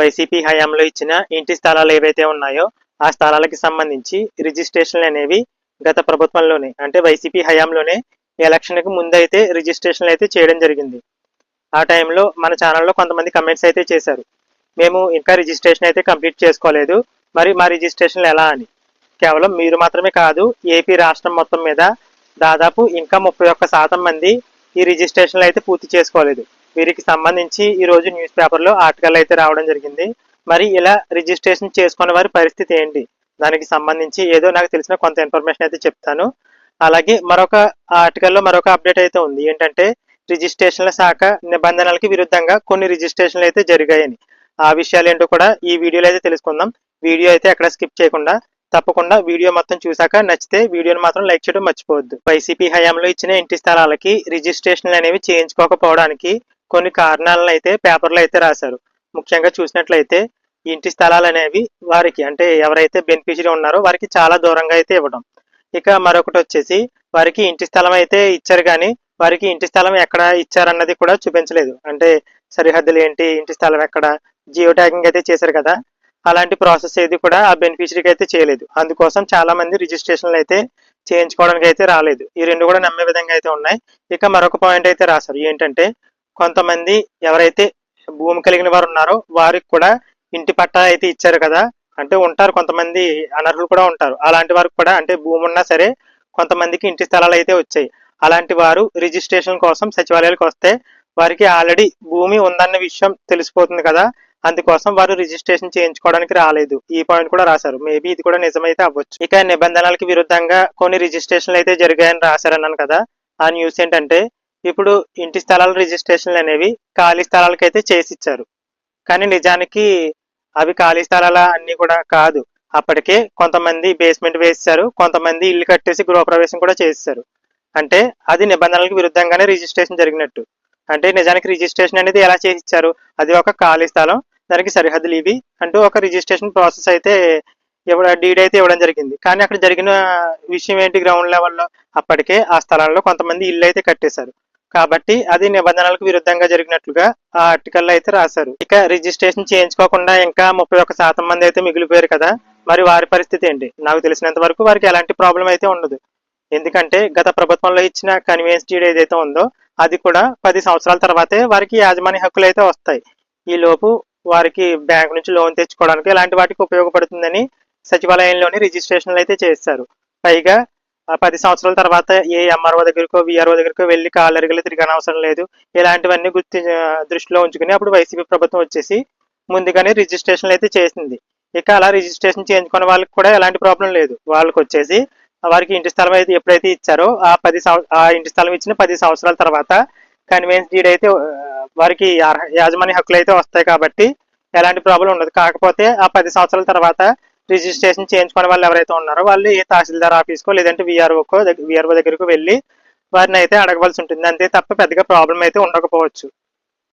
YCP హయాంలో ఇచ్చిన ఇంటి స్థలాలు ఏవైతే ఉన్నాయో ఆ స్థలాలకి సంబంధించి రిజిస్ట్రేషన్లు అనేవి గత ప్రభుత్వంలోనే అంటే వైసీపీ హయాంలోనే ఎలక్షన్కి ముందైతే రిజిస్ట్రేషన్లు అయితే చేయడం జరిగింది. ఆ టైంలో మన ఛానల్లో కొంతమంది కమెంట్స్ అయితే చేశారు. మేము ఇంకా రిజిస్ట్రేషన్ అయితే కంప్లీట్ చేసుకోలేదు. మరి మా రిజిస్ట్రేషన్లు ఎలా అని? కేవలం మీరు మాత్రమే కాదు ఏపీ రాష్ట్రం మొత్తం మీద దాదాపు ఇంకా ముప్పై ఒక్క శాతం మంది ఈ రిజిస్ట్రేషన్లు అయితే పూర్తి చేసుకోలేదు. వీరికి సంబంధించి ఈరోజు న్యూస్ పేపర్లో ఆర్టికల్ అయితే రావడం జరిగింది. మరి ఇలా రిజిస్ట్రేషన్ చేసుకున్న వారి పరిస్థితి ఏంటి? దానికి సంబంధించి ఏదో నాకు తెలిసిన కొంత ఇన్ఫర్మేషన్ అయితే చెప్తాను. అలాగే మరొక ఆర్టికల్లో మరొక అప్డేట్ అయితే ఉంది. ఏంటంటే రిజిస్ట్రేషన్ల శాఖ నిబంధనలకి విరుద్ధంగా కొన్ని రిజిస్ట్రేషన్లు అయితే జరిగాయని. ఆ విషయాలు ఏంటో కూడా ఈ వీడియోలో అయితే తెలుసుకుందాం. వీడియో అయితే ఎక్కడ స్కిప్ చేయకుండా తప్పకుండా వీడియో మొత్తం చూసాక నచ్చితే వీడియోని మాత్రం లైక్ చేయడం మర్చిపోవద్దు. వైసీపీ హయాంలో ఇచ్చిన ఇంటి స్థలాలకి రిజిస్ట్రేషన్లు అనేవి చేయించుకోకపోవడానికి కొన్ని కారణాలను అయితే పేపర్లో అయితే రాశారు. ముఖ్యంగా చూసినట్లయితే ఇంటి స్థలాలు అనేవి వారికి అంటే ఎవరైతే బెనిఫిషరీ ఉన్నారో వారికి చాలా దూరంగా అయితే ఇవ్వడం. ఇక మరొకటి వచ్చేసి వారికి ఇంటి స్థలం అయితే ఇచ్చారు కానీ వారికి ఇంటి స్థలం ఎక్కడ ఇచ్చారన్నది కూడా చూపించలేదు. అంటే సరిహద్దులు ఏంటి ఇంటి స్థలం ఎక్కడ జియో ట్యాగింగ్ అయితే చేశారు కదా అలాంటి ప్రాసెస్ ఏది కూడా ఆ బెనిఫిషరీకి అయితే చేయలేదు. అందుకోసం చాలా మంది రిజిస్ట్రేషన్లు అయితే చేయించుకోవడానికి అయితే రాలేదు. ఈ రెండు కూడా నమ్మే విధంగా అయితే ఉన్నాయి. ఇక మరొక పాయింట్ అయితే రాశారు. ఏంటంటే కొంతమంది ఎవరైతే భూమి కలిగిన వారు ఉన్నారో వారికి కూడా ఇంటి పట్టా అయితే ఇచ్చారు కదా. అంటే ఉంటారు కొంతమంది అనర్హులు కూడా ఉంటారు. అలాంటి వారికి కూడా అంటే భూమి ఉన్నా సరే కొంతమందికి ఇంటి స్థలాలు అయితే వచ్చాయి. అలాంటి వారు రిజిస్ట్రేషన్ కోసం సచివాలయాలకు వస్తే వారికి ఆల్రెడీ భూమి ఉందన్న విషయం తెలిసిపోతుంది కదా. అందుకోసం వారు రిజిస్ట్రేషన్ చేయించుకోవడానికి రాలేదు. ఈ పాయింట్ కూడా రాశారు. మేబీ ఇది కూడా నిజమైతే అవ్వచ్చు. ఇక నిబంధనలకు విరుద్ధంగా కొన్ని రిజిస్ట్రేషన్లు అయితే జరిగాయని రాశారన్నాను కదా. ఆ న్యూస్ ఏంటంటే ఇప్పుడు ఇంటి స్థలాల రిజిస్ట్రేషన్లు అనేవి ఖాళీ స్థలాలకైతే చేసి ఇచ్చారు కానీ నిజానికి అవి ఖాళీ స్థలాల అన్ని కూడా కాదు. అప్పటికే కొంతమంది బేస్మెంట్ వేసారు కొంతమంది ఇల్లు కట్టేసి గృహప్రవేశం కూడా చేసేసారు అంటే అది నిబంధనలకు విరుద్ధంగానే రిజిస్ట్రేషన్ జరిగినట్టు. అంటే నిజానికి రిజిస్ట్రేషన్ అనేది ఎలా చేసి ఇచ్చారు అది ఒక ఖాళీ స్థలం దానికి సరిహద్దులు ఇవి అంటూ ఒక రిజిస్ట్రేషన్ ప్రాసెస్ అయితే ఇవ్వడం డీడ్ అయితే ఇవ్వడం జరిగింది. కానీ అక్కడ జరిగిన విషయం ఏంటి? గ్రౌండ్ లెవెల్లో అప్పటికే ఆ స్థలంలో కొంతమంది ఇల్లు అయితే కట్టేశారు. కాబట్టి అది నిబంధనలకు విరుద్ధంగా జరిగినట్లుగా ఆ ఆర్టికల్లో అయితే రాశారు. ఇక రిజిస్ట్రేషన్ చేయించుకోకుండా ఇంకా ముప్పై ఒక్క శాతం మంది అయితే మిగిలిపోయారు కదా మరి వారి పరిస్థితి ఏంటి? నాకు తెలిసినంత వరకు వారికి ఎలాంటి ప్రాబ్లం అయితే ఉండదు. ఎందుకంటే గత ప్రభుత్వంలో ఇచ్చిన కన్వీనియన్స్ డీడ్ ఏదైతే ఉందో అది కూడా పది సంవత్సరాల తర్వాతే వారికి యాజమాన్య హక్కులు అయితే వస్తాయి. ఈ లోపు వారికి బ్యాంక్ నుంచి లోన్ తెచ్చుకోవడానికి ఇలాంటి వాటికి ఉపయోగపడుతుందని సచివాలయంలోని రిజిస్ట్రేషన్లు అయితే చేస్తారు పైగా ఆ పది సంవత్సరాల తర్వాత ఏ ఎంఆర్ఓ దగ్గరకో విఆర్ఓ దగ్గరకో వెళ్ళి కాలరిగలు తిరిగిన అవసరం లేదు. ఇలాంటివన్నీ గుర్తి దృష్టిలో ఉంచుకుని అప్పుడు వైసీపీ ప్రభుత్వం వచ్చేసి ముందుగానే రిజిస్ట్రేషన్లు అయితే చేసింది. ఇక అలా రిజిస్ట్రేషన్ చేయించుకున్న వాళ్ళకి కూడా ఎలాంటి ప్రాబ్లం లేదు. వాళ్ళకి వచ్చేసి వారికి ఇంటి స్థలం అయితే ఎప్పుడైతే ఇచ్చారో ఆ పది సంవ ఆ ఇంటి స్థలం ఇచ్చిన పది సంవత్సరాల తర్వాత కన్వీనియన్స్ డీడ్ అయితే వారికి యాజమాన్య హక్కులు అయితే వస్తాయి కాబట్టి ఎలాంటి ప్రాబ్లం ఉండదు. కాకపోతే ఆ పది సంవత్సరాల తర్వాత రిజిస్ట్రేషన్ చేయించుకునే వాళ్ళు ఎవరైతే ఉన్నారో వాళ్ళు ఏ తహసీల్దార్ ఆఫీస్కో లేదంటే విఆర్ఓకో విఆర్ఓ దగ్గరకు వెళ్ళి వారిని అయితే అడగవలసి ఉంటుంది. అంతే తప్ప పెద్దగా ప్రాబ్లం అయితే ఉండకపోవచ్చు.